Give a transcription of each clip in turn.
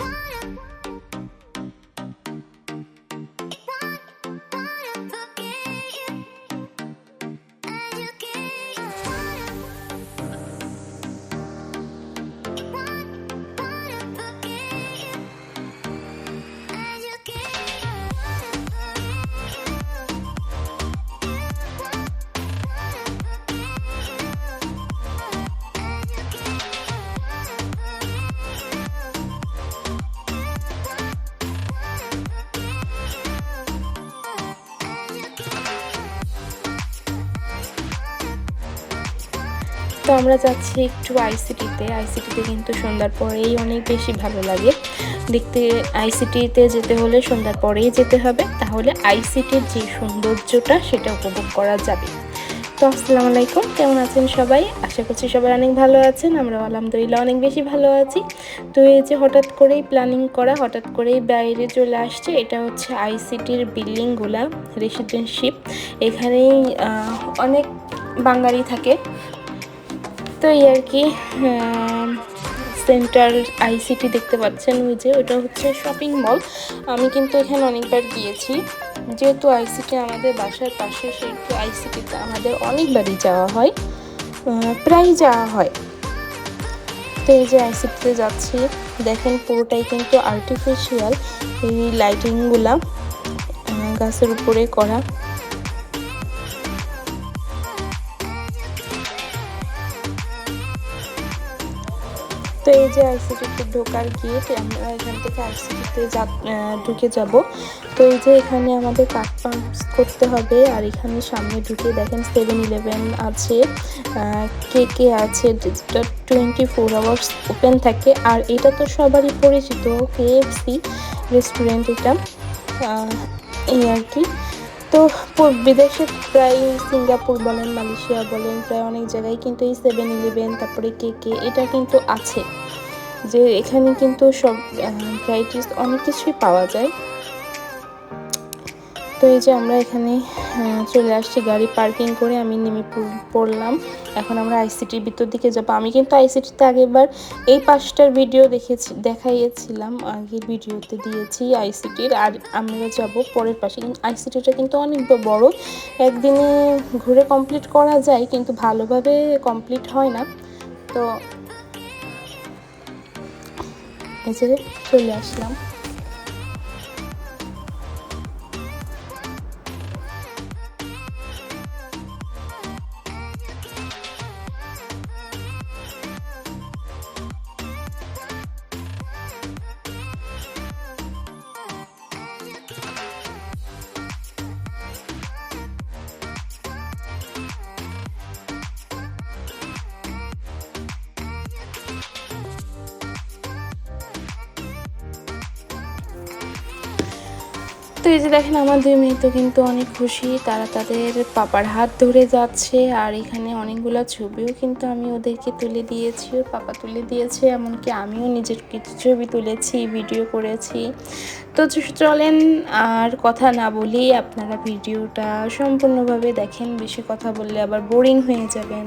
Wanna. তো আমরা যাচ্ছি একটু আইসিটিতে আইসিটিতে কিন্তু সন্ধ্যার পরেই অনেক বেশি ভালো লাগে। দেখতে আইসিটিতে যেতে হলে সন্ধ্যার পরেই যেতে হবে। তাহলে আইসিটির যে সৌন্দর্যটা, সেটা উপভোগ করা যাবে। তো আসসালামু আলাইকুম। কেমন আছেন সবাই? আশা করছি সবাই অনেক ভালো আছেন। আমরা আলহামদুলিল্লাহ অনেক বেশি ভালো আছি। তো এই যে হঠাৎ করেই প্ল্যানিং করা, হঠাৎ করেই বাইরে চলে আসছে, এটা হচ্ছে আইসিটির বিল্ডিংগুলা রেসিডেন্টশিপ এখানেই অনেক বাঙালি থাকে। তো এই আর কি সেন্টার আইসিটি দেখতে পাচ্ছেন ওই যে, ওটা হচ্ছে শপিং মল আমি কিন্তু এখানে অনেকবার গিয়েছি। যেহেতু আইসিটি আমাদের বাসার পাশে, সেহেতু আইসিটিতে আমাদের অনেকবারই যাওয়া হয় প্রায় যাওয়া হয়। তো এই যে আইসিটিতে যাচ্ছি, দেখেন পুরোটাই কিন্তু আর্টিফিশিয়াল এই লাইটিংগুলা গাছের উপরে করা। এই যে আইসিটিতে ঢোকার গেট আমরা এখান থেকে আইসিটিতে ঢুকে যাব। তো এই যে এখানে আমাদের কার্ড করতে হবে, আর এখানে সামনে ঢুকে দেখেন সেভেন ইলেভেন আছে কে কে আছে টোয়েন্টি ফোর আওয়ার্স ওপেন থাকে। আর এটা তো সবারই পরিচিত কেএফসি রেস্টুরেন্ট এটা। এই আর কি। তো বিদেশে প্রায় সিঙ্গাপুর বলেন, মালয়েশিয়া বলেন, প্রায় অনেক জায়গায় কিন্তু এই সেভেন ইলেভেন তারপরে কে কে, এটা কিন্তু আছে। যে এখানে কিন্তু সব ভ্যারাইটিস অনেক কিছুই পাওয়া যায়। তো এই যে আমরা এখানে চলে আসছি গাড়ি পার্কিং করে, আমি নেমে পড়- পড়লাম। এখন আমরা আইসিটির ভিতর দিকে যাব। আমি কিন্তু আইসিটিতে আগেবার এই পাঁচটার ভিডিও দেখেছি, দেখাইয়েছিলাম, আগের ভিডিওতে দিয়েছি আইসিটির। আর আমরা যাব পরের পাশে। কিন্তু আইসিটিটা কিন্তু অনেক বড়। একদিনে ঘুরে কমপ্লিট করা যায়, কিন্তু ভালোভাবে কমপ্লিট হয় না। তো এই যে চলে আসলাম। তো এই যে দেখেন আমার দুই মেয়ে তো কিন্তু অনেক খুশি। তারা তাদের পাপার হাত ধরে যাচ্ছে, আর এখানে অনেকগুলো ছবিও কিন্তু আমি ওদেরকে তুলে দিয়েছি। পাপা তুলে দিয়েছে, এমনকি আমিও নিজের কিছু ছবি তুলেছি ভিডিও করেছি। তো চলেন, আর কথা না বলেই আপনারা ভিডিওটা সম্পূর্ণভাবে দেখেন। বেশি কথা বললে আবার বোরিং হয়ে যাবেন।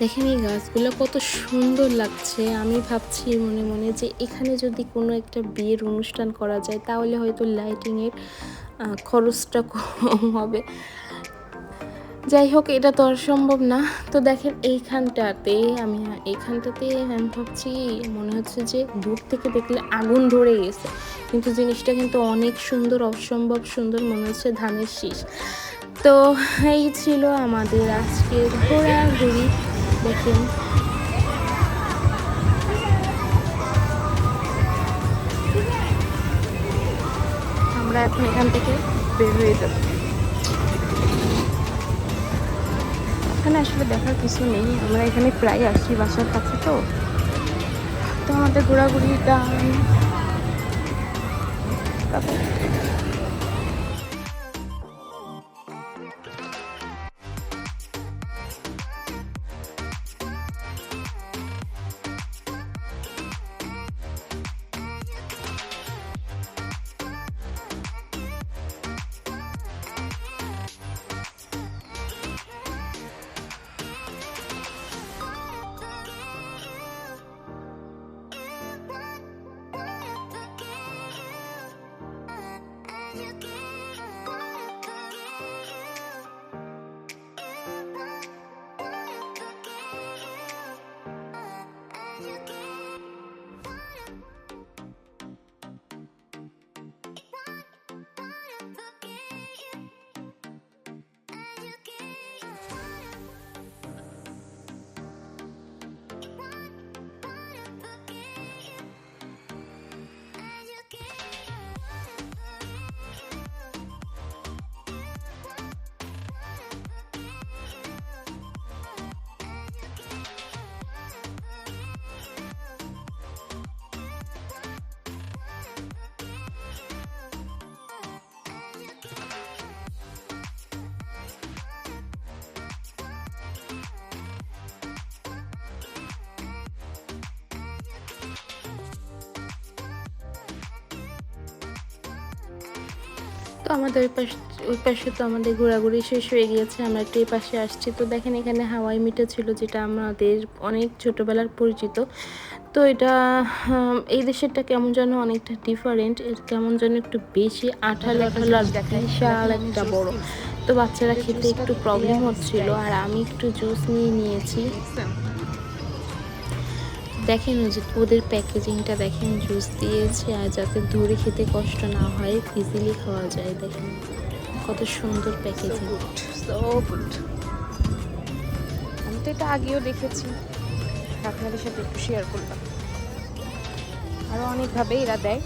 দেখেন এই গাছগুলো কত সুন্দর লাগছে। আমি ভাবছি মনে মনে যে এখানে যদি কোনো একটা বিয়ের অনুষ্ঠান করা যায়, তাহলে হয়তো লাইটিংয়ের খরচটা কম হবে। যাই হোক, এটা তো আর সম্ভব না। তো দেখেন এইখানটাতে, আমি এইখানটাতে আমি ভাবছি, মনে হচ্ছে যে দূর থেকে দেখলে আগুন ধরে গেছে। কিন্তু জিনিসটা কিন্তু অনেক সুন্দর, অসম্ভব সুন্দর, মনে হচ্ছে ধানের শীষ। তো এই ছিল আমাদের আজকের ঘোরাঘুরি। দেখেন আমরা এখন এখান থেকে বের হয়ে যাব। এখানে আসলে দেখার কিছু নেই। আমরা এখানে প্রায় আসি বাসার কাছে তো। তো আমাদের ঘোরাঘুরিটা তো আমাদের ওই পাশে ওই পাশে তো আমাদের ঘোরাঘুরি শেষ হয়ে গিয়েছে আমরা একটু এই পাশে আসছি। তো দেখেন এখানে হাওয়াই মিঠা ছিল যেটা আমাদের অনেক ছোটোবেলার পরিচিত। তো এটা এই দেশেরটা কেমন যেন অনেকটা ডিফারেন্ট এর কেমন যেন একটু বেশি আঠালো আঠালো আর বিশাল একটা বড়। তো বাচ্চারা খেতে একটু প্রবলেম হচ্ছিল আর আমি একটু জুস নিয়ে নিয়েছি। দেখেন ওই যে ওদের প্যাকেজিংটা দেখেন জুস দিয়েছে আর যাতে দূরে খেতে কষ্ট না হয় ইজিলি খাওয়া যায় দেখেন। কত সুন্দর প্যাকেজিং সো গুড আমি তো এটা আগেও দেখেছি। আপনাদের সাথে একটু শেয়ার করলাম। আরও অনেকভাবে এরা দেয়।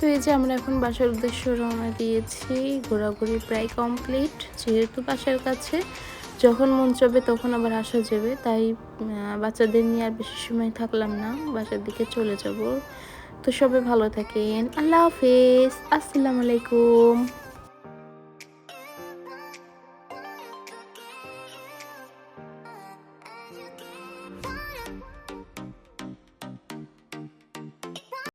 তো এই যে আমরা এখন বাসার উদ্দেশ্য রওনা দিয়েছি, ঘোরাঘুরি প্রায় কমপ্লিট যেহেতু বাসার কাছে যখন মন চাবে তখন আবার আসা যাবে, তাই বাচ্চাদের নিয়ে আর বেশি সময় থাকলাম না, বাসার দিকে চলে যাব। তো সবাই ভালো থাকেন, আল্লাহ হাফেজ, আসসালামু আলাইকুম।